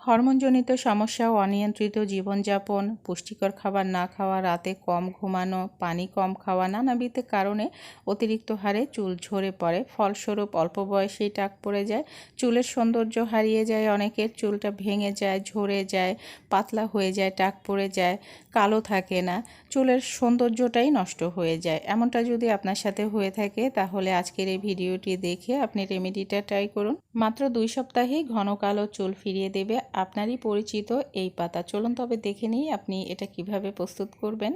হরমোনজনিত সমস্যা অনিয়ন্ত্রিত জীবনযাপন, পুষ্টিকর খাবার না খাওয়া, রাতে কম ঘুমানো, পানি কম খাওয়া নানাবিধ কারণে অতিরিক্ত হারে চুল ঝরে পড়ে। ফলস্বরূপ অল্প বয়সেই টাক পড়ে যায়, চুলের সৌন্দর্য হারিয়ে যায় অনেকের, চুলটা ভেঙে যায়, ঝরে যায়, পাতলা হয়ে যায়, টাক পড়ে যায়, কালো থাকে না, চুলের সৌন্দর্যটাই নষ্ট হয়ে যায়। এমনটা যদি আপনার সাথে হয়ে থাকে, তাহলে আজকের এই ভিডিওটি দেখে আপনি রেমেডিটা ট্রাই করুন। মাত্র দুই সপ্তাহেই ঘন কালো চুল ফিরিয়ে দেবে আপনারই পরিচিত এই পাতা। চলুন তবে দেখে নিই আপনি এটা কীভাবে প্রস্তুত করবেন।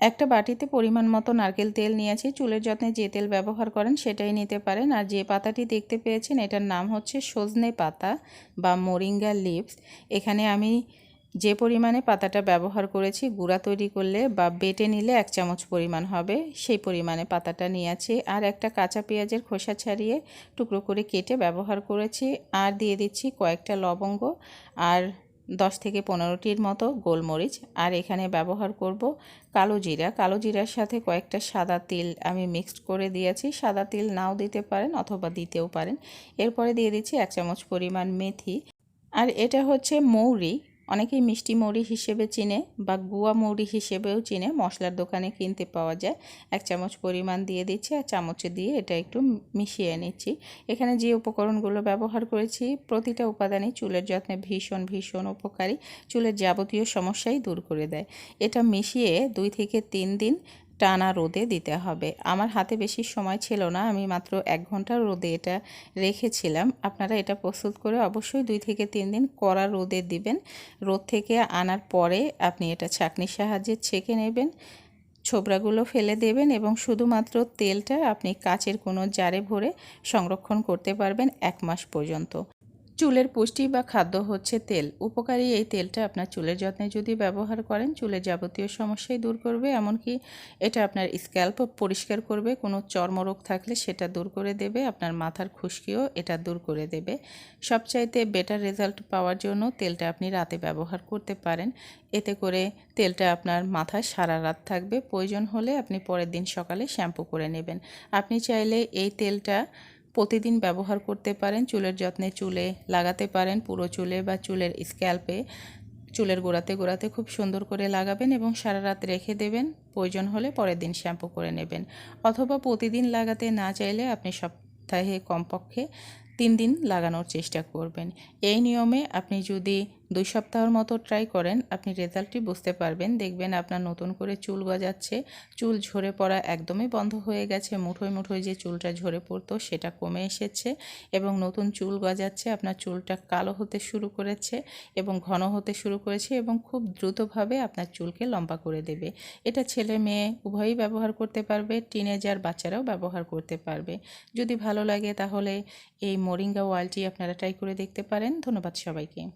একটা বাটিতে পরিমাণ মতো নারকেল তেল নিয়েছি চুলের যত্নে যে তেল ব্যবহার করেন সেটাই নিতে পারেন। আর যে পাতাটি দেখতে পেয়েছেন এটার নাম হচ্ছে সজনে পাতা বা মোরিঙ্গা লিপস এখানে আমি যে পরিমাণে পাতাটা ব্যবহার করেছি, গুঁড়া তৈরি করলে বা বেটে নিলে এক চামচ পরিমাণ হবে। সেই পরিমাণে পাতাটা নিয়েছি আর একটা কাঁচা পেঁয়াজের খোসা ছাড়িয়ে টুকরো করে কেটে ব্যবহার করেছি। আর দিয়ে দিচ্ছি কয়েকটা লবঙ্গ আর দশ থেকে পনেরোটির মতো গোলমরিচ। আর এখানে ব্যবহার করব কালো জিরা। কালো জিরার সাথে কয়েকটা সাদা তিল আমি মিক্সড করে দিয়েছি। সাদা তিল নাও দিতে পারেন অথবা দিতেও পারেন। এরপরে দিয়ে দিচ্ছি এক চামচ পরিমাণ মেথি। আর এটা হচ্ছে মৌরি। অনেকেই মিষ্টি মৌরি হিসেবে চিনে বা গুয়া মৌরি হিসেবেও চিনে। মশলার দোকানে কিনতে পাওয়া যায়। এক চামচ পরিমাণ দিয়ে দিচ্ছি, আর চামচে দিয়ে এটা একটু মিশিয়ে নিচ্ছি। এখানে যে উপকরণগুলো ব্যবহার করেছি, প্রতিটা উপাদানই চুলের যত্নে ভীষণ ভীষণ উপকারী। চুলের যাবতীয় সমস্যাই দূর করে দেয়। এটা মিশিয়ে দুই থেকে তিন দিন টানা রোদে দিতে হবে। আমার হাতে বেশি সময় ছিল না, আমি মাত্র এক ঘণ্টা রোদে এটা রেখেছিলাম। আপনারা এটা প্রস্তুত করে অবশ্যই দুই থেকে তিন দিন কড়া রোদে দিবেন। রোদ থেকে আনার পরে আপনি এটা ছাকনির সাহায্যে ছেঁকে নেবেন ছোবরাগুলো ফেলে দেবেন এবং শুধুমাত্র তেলটা আপনি কাচের কোনো জারে ভরে সংরক্ষণ করতে পারবেন এক মাস পর্যন্ত। চুলের পুষ্টি বা খাদ্য হচ্ছে তেল। উপকারী এই তেলটা আপনার চুলের যত্নে যদি ব্যবহার করেন চুলের যাবতীয় সমস্যাই দূর করবে, এমনকি এটা আপনার স্ক্যাল্প পরিষ্কার করবে, কোনো চর্মরোগ থাকলে সেটা দূর করে দেবে, আপনার মাথার খুশকিও এটা দূর করে দেবে। সবচাইতে বেটার রেজাল্ট পাওয়ার জন্য তেলটা আপনি রাতে ব্যবহার করতে পারেন। এতে করে তেলটা আপনার মাথায় সারা রাত থাকবে। প্রয়োজন হলে আপনি পরের দিন সকালে শ্যাম্পু করে নেবেন। আপনি চাইলে এই তেলটা প্রতিদিন ব্যবহার করতে পারেন। চুলের যত্নে চুলে লাগাতে পারেন। পুরো চুলে বা চুলের স্ক্যাল্পে চুলের গোড়াতে গোড়াতে খুব সুন্দর করে লাগাবেন এবং সারা রাত রেখে দেবেন। প্রয়োজন হলে পরের দিন শ্যাম্পু করে নেবেন। অথবা প্রতিদিন লাগাতে না চাইলে আপনি সপ্তাহে কমপক্ষে তিন দিন লাগানোর চেষ্টা করবেন। এই নিয়মে আপনি যদি দুই সপ্তাহের মতো ট্রাই করেন, আপনি রেজাল্টটি বুঝতে পারবেন। দেখবেন আপনার নতুন করে চুল গজাচ্ছে, চুল ঝরে পড়া একদমই বন্ধ হয়ে গেছে, মুঠোয় মুঠোয় যে চুলটা ঝরে পড়তো সেটা কমে এসেছে এবং নতুন চুল গজাচ্ছে, আপনার চুলটা কালো হতে শুরু করেছে এবং ঘন হতে শুরু করেছে এবং খুব দ্রুতভাবে আপনার চুলকে লম্বা করে দেবে। এটা ছেলে মেয়ে উভয়ই ব্যবহার করতে পারবে টিনেজার বাচ্চারাও ব্যবহার করতে পারবে। যদি ভালো লাগে তাহলে এই মোরিঙ্গা ওয়ালটি আপনারা ট্রাই করে দেখতে পারেন। ধন্যবাদ সবাইকে।